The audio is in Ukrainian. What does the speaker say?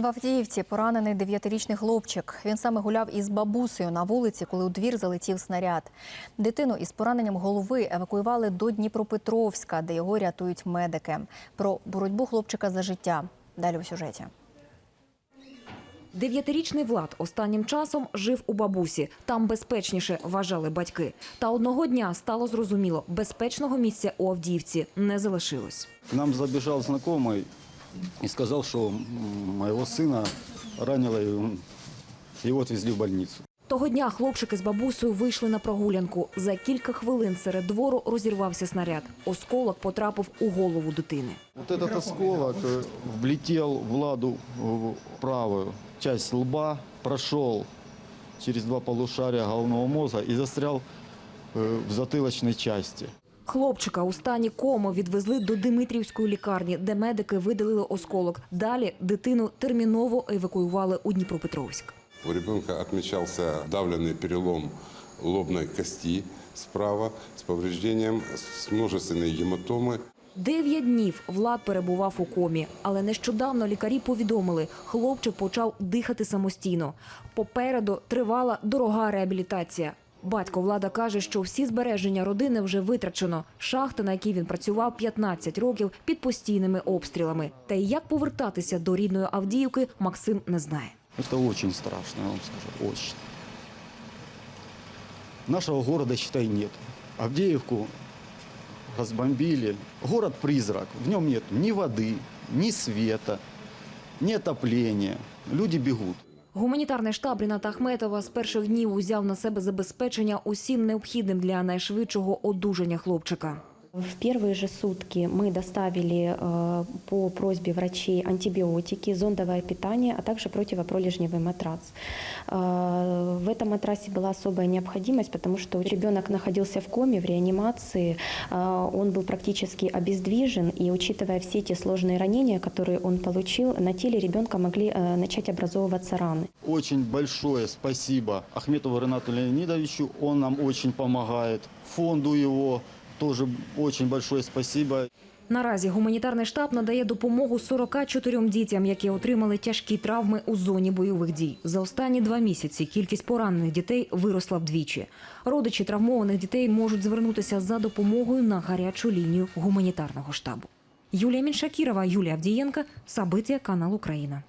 В Авдіївці поранений дев'ятирічний хлопчик. Він саме гуляв із бабусею на вулиці, коли у двір залетів снаряд. Дитину із пораненням голови евакуювали до Дніпропетровська, де його рятують медики. Про боротьбу хлопчика за життя. Далі у сюжеті. Дев'ятирічний Влад останнім часом жив у бабусі. Там безпечніше вважали батьки. Та одного дня стало зрозуміло, безпечного місця у Авдіївці не залишилось. Нам забежал знакомый и сказал, что м, моего сына ранило, и он- его отвезли в больницу. Того дня хлопчики з бабусею вийшли на прогулянку. За кілька хвилин серед двору розірвався снаряд. Осколок потрапив у голову дитини. Вот этот осколок э, влетел Владу в правую часть лба, прошел через два полушария головного мозга и застрял э, в затылочной части. Хлопчика у стані коми відвезли до Димитрівської лікарні, де медики видалили осколок. Далі дитину терміново евакуювали у Дніпропетровськ. У ребенка отмечался давленный перелом лобной кости справа с повреждением с множественной гематомы. Дев'ять днів Влад перебував у комі, але нещодавно лікарі повідомили, хлопчик почав дихати самостійно. Попереду тривала дорога реабілітація. Батько Влада каже, що всі збереження родини вже витрачено. Шахта, на якій він працював 15 років, під постійними обстрілами. Та й як повертатися до рідної Авдіївки, Максим не знає. Это очень страшно, я вам скажу, очень. Нашего города, считай, нет. Авдеевку разбомбили. Город-призрак. В нем нет ни воды, ни света, ни отопления. Люди бегут. Гуманітарний штаб Ріната Ахметова з перших днів узяв на себе забезпечення усім необхідним для найшвидшого одужання хлопчика. В первые же сутки мы доставили э, по просьбе врачей антибиотики, зондовое питание, а также противопролежневый матрац. Э, в этом матрасе была особая необходимость, потому что ребенок находился в коме, в реанимации, э, он был практически обездвижен, и учитывая все те сложные ранения, которые он получил, на теле ребенка могли начать образовываться раны. Очень большое спасибо Ахметову Ренату Леонидовичу. Он нам очень помогает. Фонду его тоже очень большое спасибо. Наразі гуманітарний штаб надає допомогу 44 дітям, які отримали тяжкі травми у зоні бойових дій. За останні два місяці кількість поранених дітей виросла вдвічі. Родичі травмованих дітей можуть звернутися за допомогою на гарячу лінію гуманітарного штабу. Юлія Міншакірова, Юлія Авдієнка, Сабиття, канал Україна.